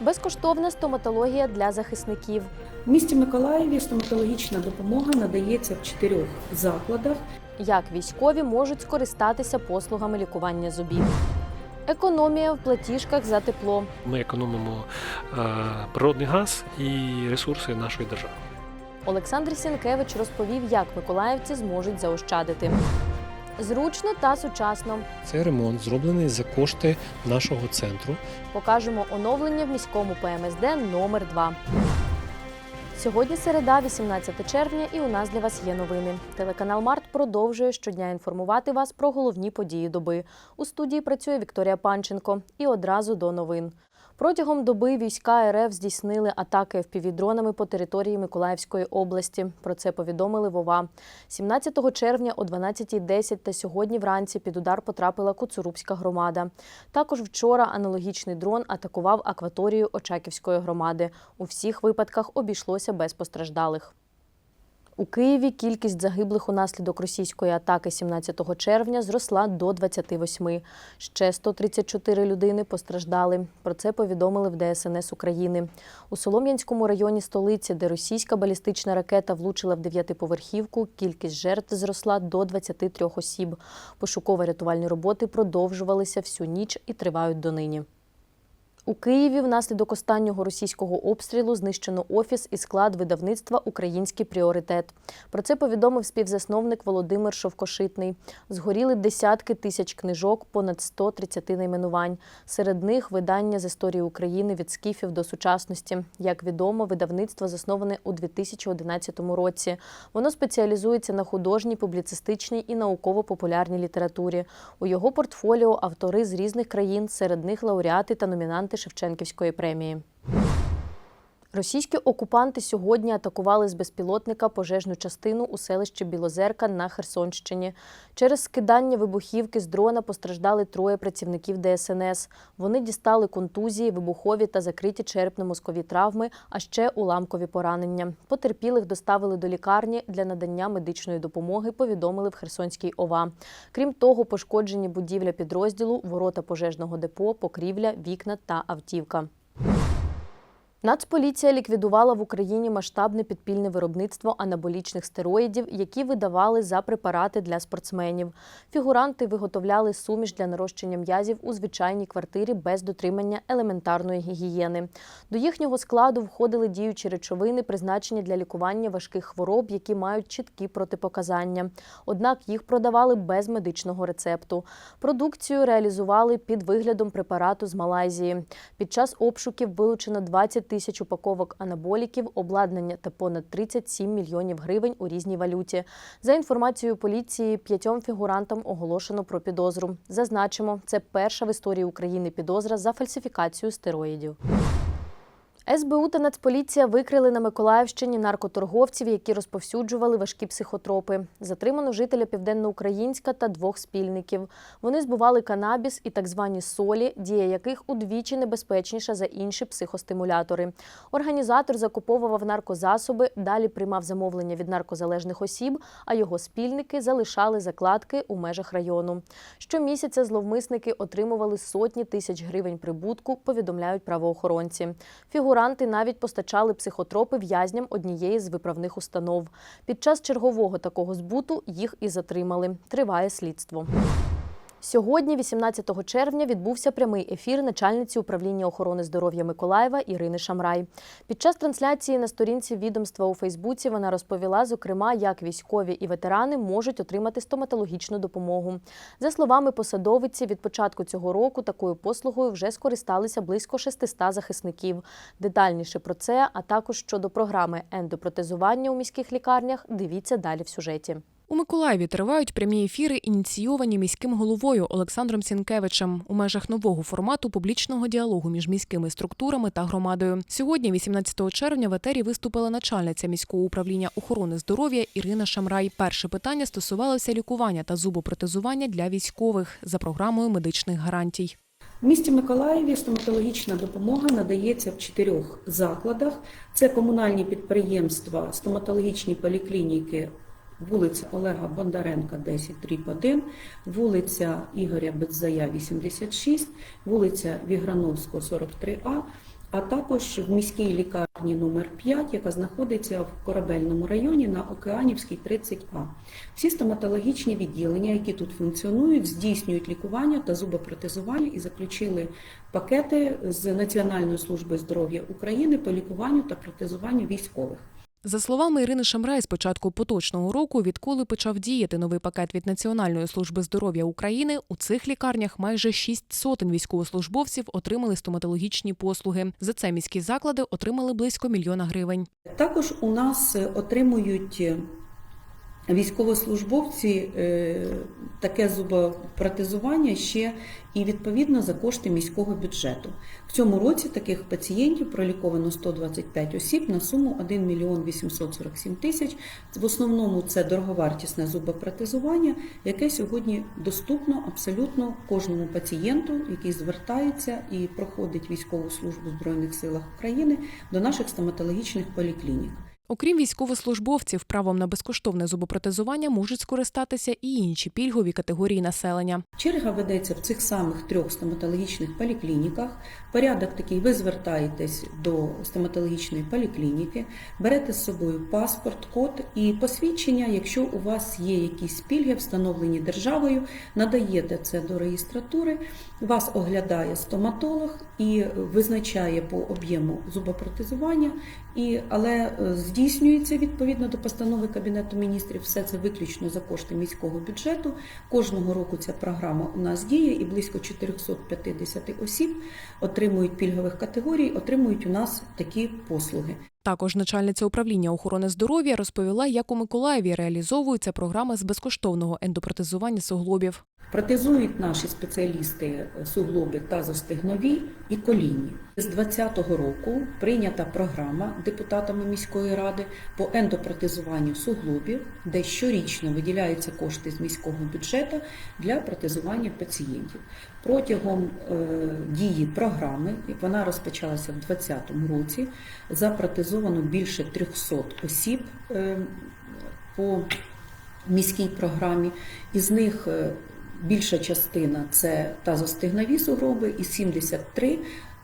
Безкоштовна стоматологія для захисників. В місті Миколаєві стоматологічна допомога надається в чотирьох закладах. Як військові можуть скористатися послугами лікування зубів. Економія в платіжках за тепло. Ми економимо е, природний газ і ресурси нашої держави. Олександр Сінкевич розповів, як миколаївці зможуть заощадити. Зручно та сучасно Цей ремонт зроблений за кошти нашого центру. покажемо оновлення в міському ПМСД номер 2 Сьогодні середа, 18 червня, і у нас для вас є новини. Телеканал Март продовжує щодня інформувати вас про головні події доби. У студії працює Вікторія Панченко. І одразу до новин. Протягом доби війська РФ здійснили атаки впівдронами по території Миколаївської області. Про це повідомили Вова. 17 червня о 12.10 та сьогодні вранці під удар потрапила Куцурубська громада. Також вчора аналогічний дрон атакував акваторію Очаківської громади. У всіх випадках обійшлося без постраждалих. У Києві кількість загиблих унаслідок російської атаки 17 червня зросла до 28. Ще 134 людини постраждали. Про це повідомили в ДСНС України. У Солом'янському районі столиці, де російська балістична ракета влучила в дев'ятиповерхівку, кількість жертв зросла до 23 осіб. Пошуково-рятувальні роботи продовжувалися всю ніч і тривають донині. У Києві внаслідок останнього російського обстрілу знищено офіс і склад видавництва Український пріоритет. Про це повідомив співзасновник Володимир Шовкошитний. Згоріли десятки тисяч книжок, понад 130 найменувань. Серед них видання з історії України від скіфів до сучасності. Як відомо, видавництво засноване у 2011 році. Воно спеціалізується на художній, публіцистичній і науково-популярній літературі. У його портфоліо автори з різних країн, серед них лауреати та номінанти Шевченківської премії. Російські окупанти сьогодні атакували з безпілотника пожежну частину у селищі Білозерка на Херсонщині. Через скидання вибухівки з дрона постраждали троє працівників ДСНС. Вони дістали контузії, вибухові та закриті черепно-мозкові травми, а ще уламкові поранення. Потерпілих доставили до лікарні для надання медичної допомоги, повідомили в Херсонській ОВА. Крім того, пошкоджені будівля підрозділу, ворота пожежного депо, покрівля, вікна та автівка. Нацполіція ліквідувала в Україні масштабне підпільне виробництво анаболічних стероїдів, які видавали за препарати для спортсменів. Фігуранти виготовляли суміш для нарощення м'язів у звичайній квартирі без дотримання елементарної гігієни. До їхнього складу входили діючі речовини, призначені для лікування важких хвороб, які мають чіткі протипоказання. Однак їх продавали без медичного рецепту. Продукцію реалізували під виглядом препарату з Малайзії. Під час обшуків вилучено 20 тисяч упаковок анаболіків, обладнання та понад 37 мільйонів гривень у різній валюті. За інформацією поліції, п'ятьом фігурантам оголошено про підозру. Зазначимо, це перша в історії України підозра за фальсифікацію стероїдів. СБУ та Нацполіція викрили на Миколаївщині наркоторговців, які розповсюджували важкі психотропи. Затримано жителя Південноукраїнська та двох спільників. Вони збували канабіс і так звані солі, дія яких удвічі небезпечніша за інші психостимулятори. Організатор закуповував наркозасоби, далі приймав замовлення від наркозалежних осіб, а його спільники залишали закладки у межах району. Щомісяця зловмисники отримували сотні тисяч гривень прибутку, повідомляють правоохоронці. Фігуранти навіть постачали психотропи в'язням однієї з виправних установ. Під час чергового такого збуту їх і затримали. Триває слідство. Сьогодні, 18 червня, відбувся прямий ефір начальниці управління охорони здоров'я Миколаєва Ірини Шамрай. Під час трансляції на сторінці відомства у Фейсбуці вона розповіла, зокрема, як військові і ветерани можуть отримати стоматологічну допомогу. За словами посадовиці, від початку цього року такою послугою вже скористалися близько 600 захисників. Детальніше про це, а також щодо програми ендопротезування у міських лікарнях, дивіться далі в сюжеті. У Миколаєві тривають прямі ефіри, ініційовані міським головою Олександром Сінкевичем у межах нового формату публічного діалогу між міськими структурами та громадою. Сьогодні, 18 червня, в етері виступила начальниця міського управління охорони здоров'я Ірина Шамрай. Перше питання стосувалося лікування та зубопротезування для військових за програмою медичних гарантій. В місті Миколаєві стоматологічна допомога надається в чотирьох закладах. Це комунальні підприємства, стоматологічні поліклініки. Вулиця Олега Бондаренка, 10, дріб 1, вулиця Ігоря Бедзая, 86, вулиця Віграновського, 43А, а також в міській лікарні номер 5, яка знаходиться в корабельному районі на Океанівській 30А. Всі стоматологічні відділення, які тут функціонують, здійснюють лікування та зубопротезування і заключили пакети з Національною службою здоров'я України по лікуванню та протезуванню військових. За словами Ірини Шамрай, з початку поточного року, відколи почав діяти новий пакет від Національної служби здоров'я України, у цих лікарнях майже шість сотень військовослужбовців отримали стоматологічні послуги. За це міські заклади отримали близько мільйона гривень. Також у нас е, отримують е, військовослужбовці е, таке зубопротезування ще і відповідно за кошти міського бюджету. В цьому році таких пацієнтів проліковано 125 осіб на суму 1 мільйон 847 тисяч. В основному це дороговартісне зубопротезування, яке сьогодні доступно абсолютно кожному пацієнту, який звертається і проходить військову службу в Збройних силах України до наших стоматологічних поліклінік. Окрім військовослужбовців, правом на безкоштовне зубопротезування можуть скористатися і інші пільгові категорії населення. Черга ведеться в цих самих трьох стоматологічних поліклініках. Порядок такий: ви звертаєтесь до стоматологічної поліклініки, берете з собою паспорт, код і посвідчення. Якщо у вас є якісь пільги, встановлені державою, надаєте це до реєстратури. Вас оглядає стоматолог і визначає по об'єму зубопротезування. І, але е, здійснюється відповідно до постанови Кабінету міністрів. Все це виключно за кошти міського бюджету. Кожного року ця програма у нас діє, і близько 450 осіб отримують пільгових категорій, отримують у нас такі послуги. Також начальниця управління охорони здоров'я розповіла, як у Миколаєві реалізовується програма з безкоштовного ендопротезування суглобів. Протезують наші спеціалісти суглоби тазостегнові і колінні. З 2020 року прийнята програма депутатами міської ради по ендопротезуванню суглобів, де щорічно виділяються кошти з міського бюджету для протезування пацієнтів. Протягом е, дії програми, вона розпочалася в 2020 році, запротезовано більше 300 осіб е, по міській програмі. Із них е, більша частина це тазостигнові сугроби, і 73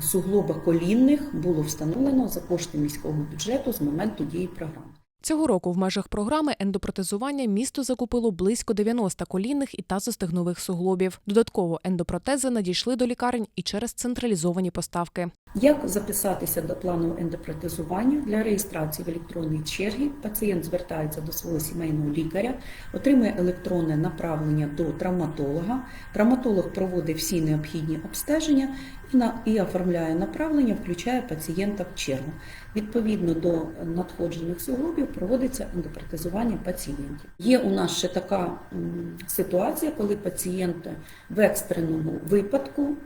суглоба колінних було встановлено за кошти міського бюджету з моменту дії програми. Цього року в межах програми ендопротезування місто закупило близько 90 колінних і тазостегнових суглобів. Додатково ендопротези надійшли до лікарень і через централізовані поставки. Як записатися до плану ендопротезування для реєстрації в електронній чергі? Пацієнт звертається до свого сімейного лікаря, отримує електронне направлення до травматолога. Травматолог проводить всі необхідні обстеження і, на, і оформляє направлення, включає пацієнта в чергу. Відповідно до надходжених суглобів проводиться ендопротезування пацієнтів. Є у нас ще така ситуація, коли пацієнт в екстреному випадку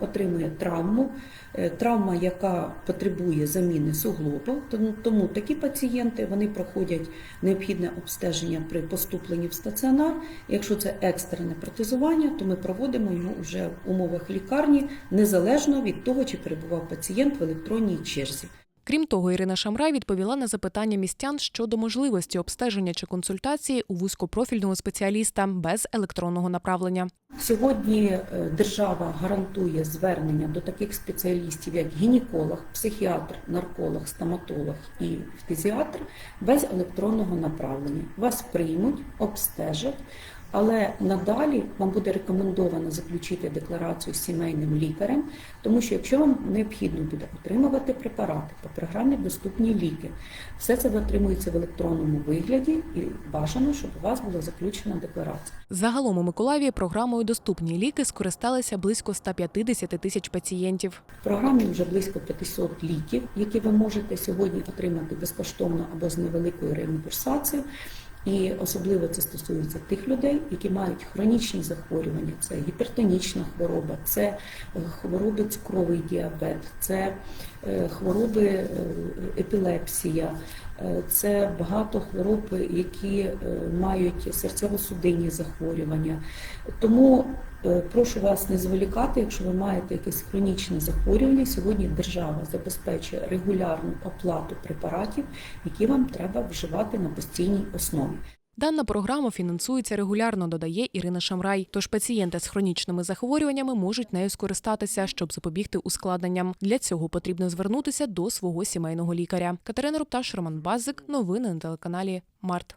отримує травму, е, травма, яка потребує заміни суглобу. Тому, такі пацієнти вони проходять необхідне обстеження при поступленні в стаціонар. Якщо це екстрене протезування, то ми проводимо його вже в умовах лікарні незалежно від того, чи перебував пацієнт в електронній черзі. Крім того, Ірина Шамрай відповіла на запитання містян щодо можливості обстеження чи консультації у вузькопрофільного спеціаліста без електронного направлення. Сьогодні е, держава гарантує звернення до таких спеціалістів, як гінеколог, психіатр, нарколог, стоматолог і фтизіатр без електронного направлення. Вас приймуть, обстежать. Але надалі вам буде рекомендовано заключити декларацію з сімейним лікарем, тому що якщо вам необхідно буде отримувати препарати по програмі Доступні ліки, все це отримується в електронному вигляді і бажано, щоб у вас була заключена декларація. Загалом у Миколаєві програмою Доступні ліки скористалися близько 150 тисяч пацієнтів. В програмі вже близько 500 ліків, які ви можете сьогодні отримати безкоштовно або з невеликою реімбурсацією. І особливо це стосується тих людей, які мають хронічні захворювання, це гіпертонічна хвороба, це е, хвороби цукровий діабет, це е, хвороби е, епілепсія, це багато хвороб, які мають серцево-судинні захворювання. Тому прошу вас не зволікати, якщо ви маєте якесь хронічне захворювання. Сьогодні держава забезпечує регулярну оплату препаратів, які вам треба вживати на постійній основі. Дана програма фінансується регулярно, додає Ірина Шамрай. Тож пацієнти з хронічними захворюваннями можуть нею скористатися, щоб запобігти ускладненням. Для цього потрібно звернутися до свого сімейного лікаря. Катерина Рупташ, Роман Базик. Новини на телеканалі Март.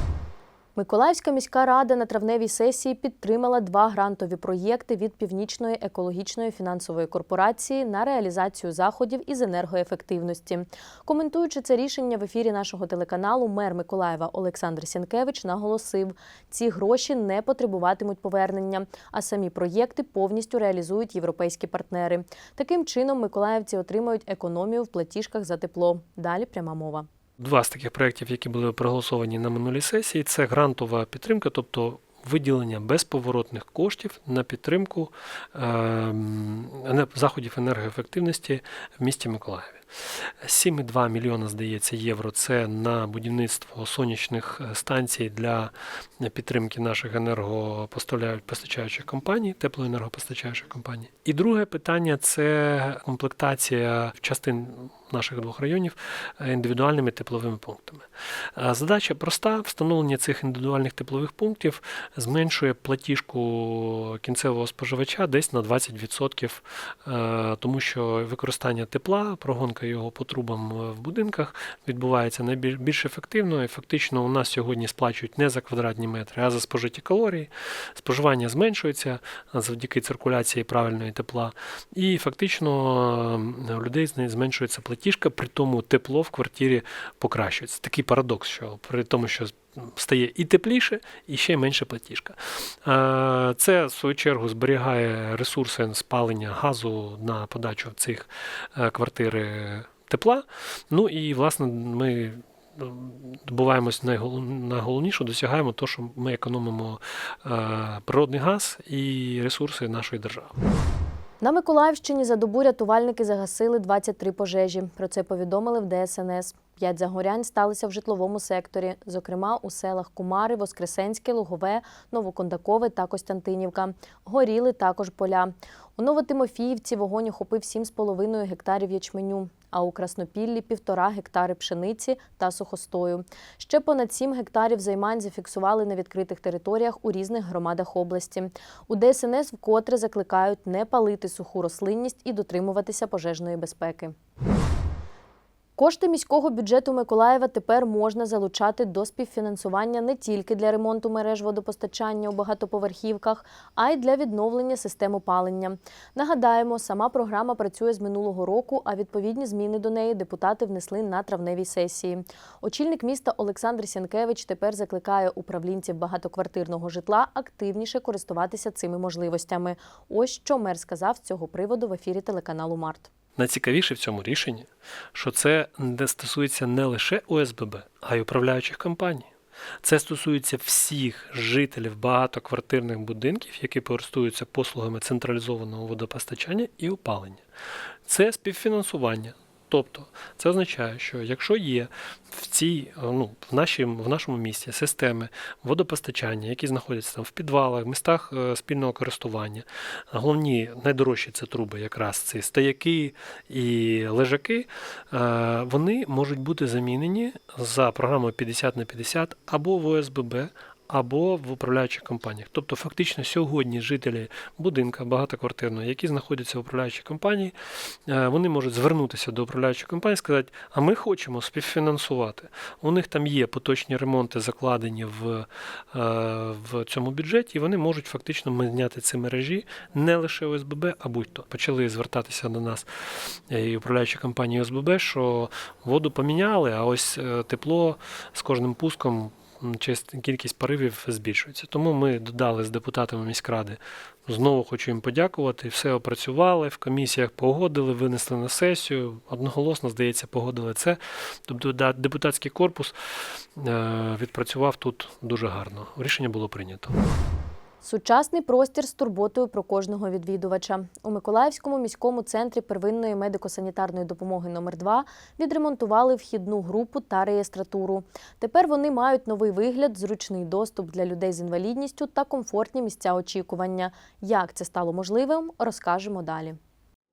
Миколаївська міська рада на травневій сесії підтримала два грантові проєкти від Північної екологічної фінансової корпорації на реалізацію заходів із енергоефективності. Коментуючи це рішення в ефірі нашого телеканалу, мер Миколаєва Олександр Сінкевич наголосив, ці гроші не потребуватимуть повернення, а самі проєкти повністю реалізують європейські партнери. Таким чином, миколаївці отримають економію в платіжках за тепло. Далі пряма мова. Два з таких проєктів, які були проголосовані на минулій сесії, це грантова підтримка, тобто виділення безповоротних коштів на підтримку ене- заходів енергоефективності в місті Миколаєві. 7,2 мільйона, здається, євро це на будівництво сонячних е, станцій для підтримки наших енергопостачаючих компаній, теплоенергопостачаючих компаній. І друге питання це комплектація частин наших двох районів е, індивідуальними тепловими пунктами. Е, Задача проста: встановлення цих індивідуальних теплових пунктів зменшує платіжку кінцевого споживача десь на 20%, е, тому що використання тепла, прогонка його по трубам в будинках відбувається найбільш більш ефективно. І фактично у нас сьогодні сплачують не за квадратні метри, а за спожиті калорії. Споживання зменшується завдяки циркуляції правильної тепла. І фактично у людей зменшується платіжка, при тому тепло в квартирі покращується. Такий парадокс, що при тому, що стає і тепліше, і ще менше платіжка. Е, Це, в свою чергу, зберігає ресурси спалення газу на подачу цих е, квартири тепла. Ну і, власне, ми добуваємось найголовніше, досягаємо того, що ми економимо е, природний газ і ресурси нашої держави. На Миколаївщині за добу рятувальники загасили 23 пожежі. Про це повідомили в ДСНС. П'ять загорянь сталися в житловому секторі, зокрема у селах Кумари, Воскресенське, Лугове, Новокондакове та Костянтинівка. Горіли також поля. У Новотимофіївці вогонь охопив 7,5 гектарів ячменю, а у Краснопіллі – півтора гектари пшениці та сухостою. Ще понад 7 гектарів займань зафіксували на відкритих територіях у різних громадах області. У ДСНС вкотре закликають не палити суху рослинність і дотримуватися пожежної безпеки. Кошти міського бюджету Миколаєва тепер можна залучати до співфінансування не тільки для ремонту мереж водопостачання у багатоповерхівках, а й для відновлення систем опалення. Нагадаємо, сама програма працює з минулого року, а відповідні зміни до неї депутати внесли на травневій сесії. Очільник міста Олександр Сянкевич тепер закликає управлінців багатоквартирного житла активніше користуватися цими можливостями. Ось що мер сказав з цього приводу в ефірі телеканалу Март. Найцікавіше в цьому рішенні, що це не стосується не лише ОСББ, а й управляючих компаній. Це стосується всіх жителів багатоквартирних будинків, які користуються послугами централізованого водопостачання і опалення. Це співфінансування. Тобто це означає, що якщо є в цій, ну, в, нашій, в нашому місті системи водопостачання, які знаходяться там в підвалах, в містах е, спільного користування, головні найдорожчі це труби, якраз ці стояки і лежаки, е, вони можуть бути замінені за програмою 50 на 50 або в ОСББ, або в управляючих компаніях. Тобто, фактично, сьогодні жителі будинка багатоквартирного, які знаходяться в управляючій компанії, е, вони можуть звернутися до управляючої компанії і сказати, а ми хочемо співфінансувати. У них там є поточні ремонти, закладені в, е, в цьому бюджеті, і вони можуть фактично міняти ці мережі не лише ОСББ, а будь-то. Почали звертатися до нас е, і управляючі компанії ОСББ, що воду поміняли, а ось тепло з кожним пуском кількість поривів збільшується. Тому ми додали з депутатами міськради. Знову хочу їм подякувати. Все опрацювали, в комісіях погодили, винесли на сесію. Одноголосно, здається, погодили це. Тобто депутатський корпус е, відпрацював тут дуже гарно. Рішення було прийнято. Сучасний простір з турботою про кожного відвідувача. У Миколаївському міському центрі первинної медико-санітарної допомоги номер 2 відремонтували вхідну групу та реєстратуру. Тепер вони мають новий вигляд, зручний доступ для людей з інвалідністю та комфортні місця очікування. Як це стало можливим, розкажемо далі.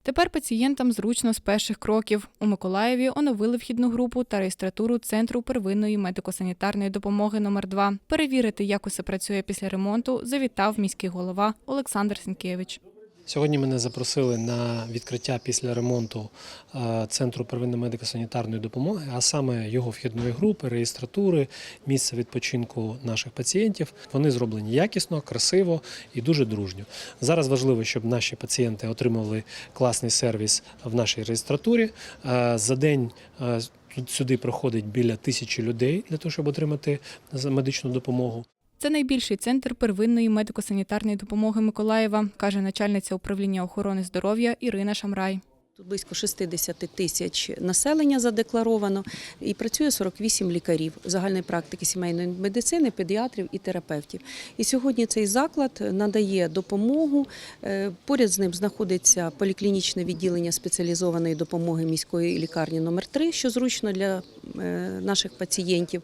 Тепер пацієнтам зручно з перших кроків. У Миколаєві оновили вхідну групу та реєстратуру Центру первинної медико-санітарної допомоги номер 2 Перевірити, як усе працює після ремонту, завітав міський голова Олександр Сінкевич. Сьогодні мене запросили на відкриття після ремонту е, центру первинної медико-санітарної допомоги, а саме його вхідної групи, реєстратури, місця відпочинку наших пацієнтів. Вони зроблені якісно, красиво і дуже дружньо. Зараз важливо, щоб наші пацієнти отримали класний сервіс в нашій реєстратурі. Е, За день е, сюди проходить біля тисячі людей для того, щоб отримати медичну допомогу. Це найбільший центр первинної медико-санітарної допомоги Миколаєва, каже начальниця управління охорони здоров'я Ірина Шамрай. Тут близько 60 тисяч населення задекларовано і працює 48 лікарів загальної практики сімейної медицини, педіатрів і терапевтів. І сьогодні цей заклад надає допомогу. Е, Поряд з ним знаходиться поліклінічне відділення спеціалізованої допомоги міської лікарні номер 3 що зручно для е, наших пацієнтів.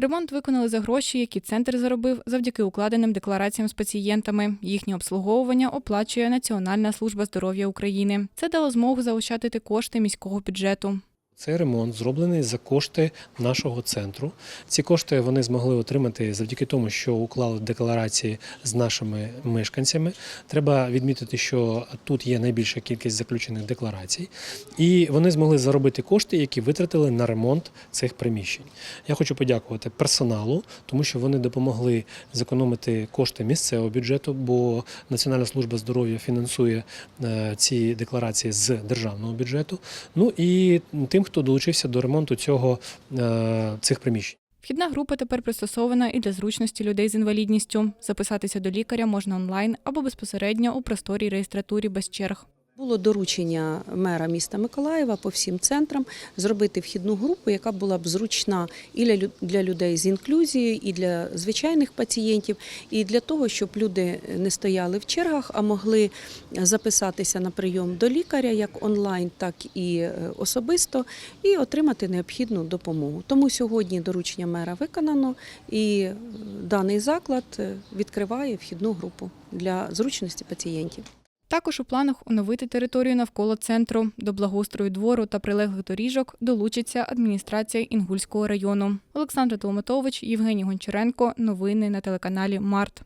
Ремонт виконали за гроші, які центр заробив завдяки укладеним деклараціям з пацієнтами. Їхнє обслуговування оплачує Національна служба здоров'я України. Це дало змогу заощадити кошти міського бюджету. Цей ремонт зроблений за кошти нашого центру. Ці кошти вони змогли отримати завдяки тому, що уклали декларації з нашими мешканцями. Треба відмітити, що тут є найбільша кількість заключених декларацій, і вони змогли заробити кошти, які витратили на ремонт цих приміщень. Я хочу подякувати персоналу, тому що вони допомогли зекономити кошти місцевого бюджету, бо Національна служба здоров'я фінансує е, ці декларації з державного бюджету. Ну і тим, хто долучився до ремонту цього е, цих приміщень. Вхідна група тепер пристосована і для зручності людей з інвалідністю. Записатися до лікаря можна онлайн або безпосередньо у просторій реєстратурі без черг. Було доручення мера міста Миколаєва по всім центрам зробити вхідну групу, яка була б зручна і для людей з інклюзією, і для звичайних пацієнтів, і для того, щоб люди не стояли в чергах, а могли записатися на прийом до лікаря як онлайн, так і е, особисто, і отримати необхідну допомогу. Тому сьогодні доручення мера виконано, і е, даний заклад е, відкриває вхідну групу для зручності пацієнтів. Також у планах оновити територію навколо центру. До благоустрою двору та прилеглих доріжок долучиться адміністрація Інгульського району. Олександр Толматович, Євгеній Гончаренко. Новини на телеканалі Март.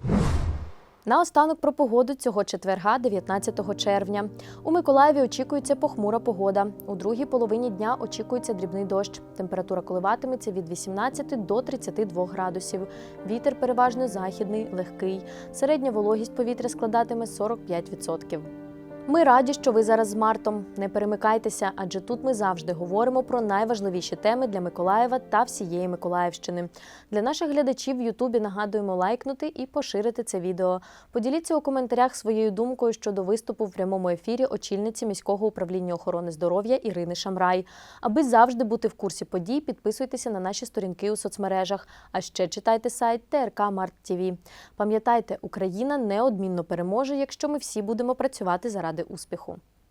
Наостанок про погоду цього четверга, 19 червня. У Миколаєві очікується похмура погода. У другій половині дня очікується дрібний дощ. Температура коливатиметься від 18 до 32 градусів. Вітер переважно західний, легкий. Середня вологість повітря складатиме 45%. Ми раді, що ви зараз з Мартом. Не перемикайтеся, адже тут ми завжди говоримо про найважливіші теми для Миколаєва та всієї Миколаївщини. Для наших глядачів в Ютубі нагадуємо лайкнути і поширити це відео. Поділіться у коментарях своєю думкою щодо виступу в прямому ефірі очільниці міського управління охорони здоров'я Ірини Шамрай. Аби завжди бути в курсі подій, підписуйтеся на наші сторінки у соцмережах. А ще читайте сайт ТРК Март ТВ. Пам'ятайте, Україна неодмінно переможе, якщо ми всі будемо працювати заради успіху.